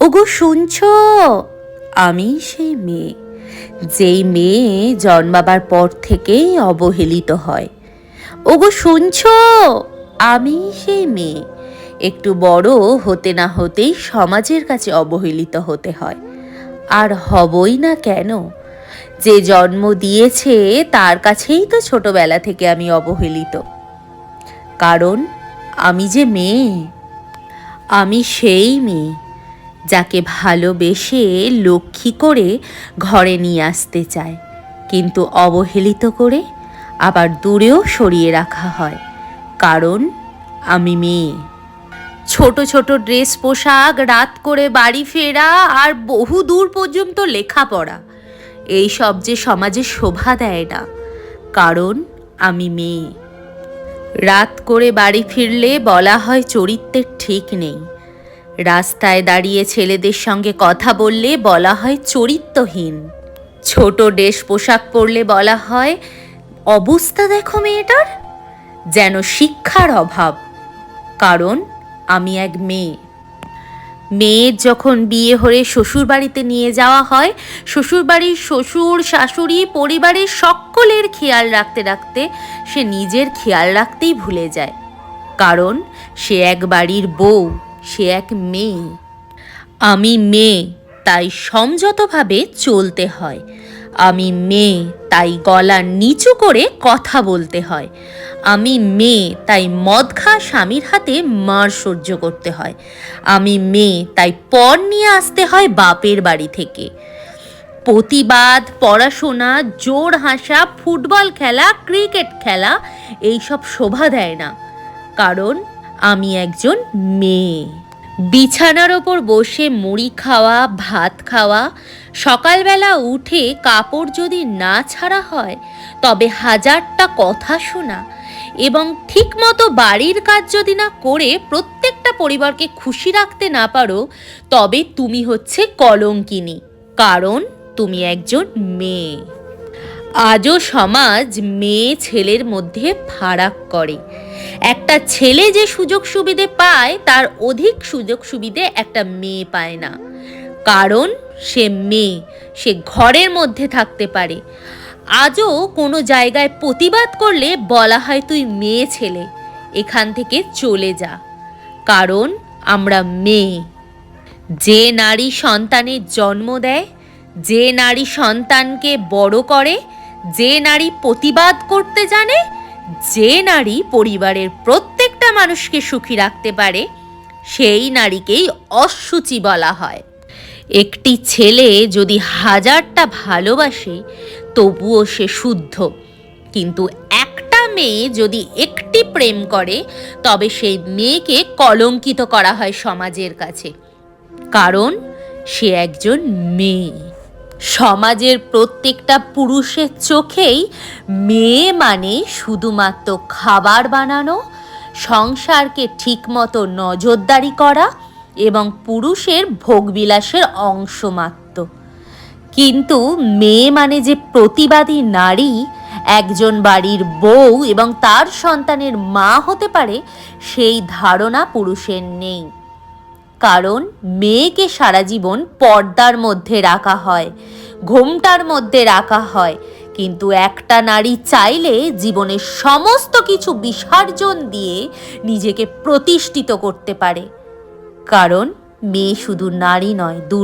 ওগো শুনছ? আমি সেই মেয়ে। যেই মেয়ে জন্মাবার পর থেকেই অবহেলিত হয়। ওগো শুনছ? আমি সেই মেয়ে। একটু বড় হতে না হতেই সমাজের কাছে অবহেলিত হতে হয়। আর হবই না কেন? যে জন্ম দিয়েছে তার কাছেই তো ছোটবেলা থেকে আমি অবহেলিত। কারণ আমি যে মেয়ে, আমি সেই মেয়ে। যাকে ভালোবেসে লক্ষ্মী করে ঘরে নিয়ে আসতে চায়। কিন্তু অবহেলিত করে আবার দূরেও সরিয়ে রাখা হয়। কারণ, আমি মেয়ে। ছোট ছোট ড্রেস পোশাক, রাত করে বাড়ি ফেরা আর বহু দূর পর্যন্ত লেখাপড়া। এই সব যে সমাজে শোভা দেয় না। কারণ, আমি মেয়ে। রাত করে বাড়ি ফিরলে বলা হয় চরিত্রের ঠিক নেই। রাস্তায় দাঁড়িয়ে ছেলেদের সঙ্গে কথা বললে বলা হয় চরিত্রহীন। ছোট ড্রেস পোশাক পরলে বলা হয়, অবস্থা দেখো মেয়েটার, যেন শিক্ষার অভাব। কারণ আমি এক মেয়ে। মেয়ের যখন বিয়ে হয়ে শ্বশুর বাড়িতে নিয়ে যাওয়া হয়, শ্বশুরবাড়ির শ্বশুর, শাশুড়ি, পরিবারের সকলের খেয়াল রাখতে রাখতে সে নিজের খেয়াল রাখতেই ভুলে যায়। কারণ সে এক বাড়ির বউ। সে এক মেয়ে। আমি মেয়ে, তাই সমঝতভাবে চলতে হয়। আমি মেয়ে, তাই গলা নিচু করে কথা বলতে হয়। আমি মেয়ে, তাই মদ খা স্বামীর হাতে মার সহ্য করতে হয়। আমি মেয়ে, তাই পর নিয়ে আসতে হয় বাপের বাড়ি থেকে। প্রতিবাদ, পড়াশোনা, জোর হাসা, ফুটবল খেলা, ক্রিকেট খেলা, এইসব শোভা দেয় না। কারণ আমি একজন মেয়ে। বিছানার ওপর বসে মুড়ি খাওয়া, ভাত খাওয়া, সকালবেলা উঠে কাপড় যদি না ছাড়া হয়, তবে হাজারটা কথা শোনা এবং ঠিকমতো বাড়ির কাজ যদি না করে প্রত্যেকটা পরিবারকে খুশি রাখতে না পারো, তবে তুমি হচ্ছে কলঙ্কিনী, কারণ তুমি একজন মেয়ে। আজও সমাজ মেয়ে ছেলের মধ্যে ফারাক করে। একটা ছেলে যে সুযোগ সুবিধে পায়, তার অধিক সুযোগ সুবিধে একটা মেয়ে পায় না। কারণ সে মেয়ে, সে ঘরের মধ্যে থাকতে পারে। আজও কোনো জায়গায় প্রতিবাদ করলে বলা হয় তুই মেয়ে ছেলে, এখান থেকে চলে যা। কারণ আমরা মেয়ে। যে নারী সন্তানের জন্ম দেয়, যে নারী সন্তানকে বড় করে, যে নারী প্রতিবাদ করতে জানে যে নারী পরিবারের প্রত্যেকটা মানুষকে সুখী রাখতে পারে, সেই নারীকেই অসুচি বলা হয়। একটি ছেলে যদি হাজারটা ভালোবাসে, তবুও সে শুদ্ধ। কিন্তু একটা মেয়ে যদি একটি প্রেম করে, তবে সেই মেয়েকে কলঙ্কিত করা হয় সমাজের কাছে। কারণ সে একজন মেয়ে। সমাজের প্রত্যেকটা পুরুষের চোখেই মেয়ে মানে শুধুমাত্র খাবার বানানো, সংসারকে ঠিকমতো নজরদারি করা এবং পুরুষের ভোগবিলাসের অংশ মাত্র। কিন্তু মেয়ে মানে যে প্রতিবাদী নারী, একজন বাড়ির বউ এবং তার সন্তানের মা হতে পারে, সেই ধারণা পুরুষের নেই। কারণ মেয়েকে সারা জীবন পর্দার মধ্যে রাখা হয়, ঘোমটার মধ্যে রাখা হয়। কিন্তু একটা নারী চাইলে জীবনের সমস্ত কিছু বিসর্জন দিয়ে নিজেকে প্রতিষ্ঠিত করতে পারে। কারণ মেয়ে শুধু নারী নয়, দূর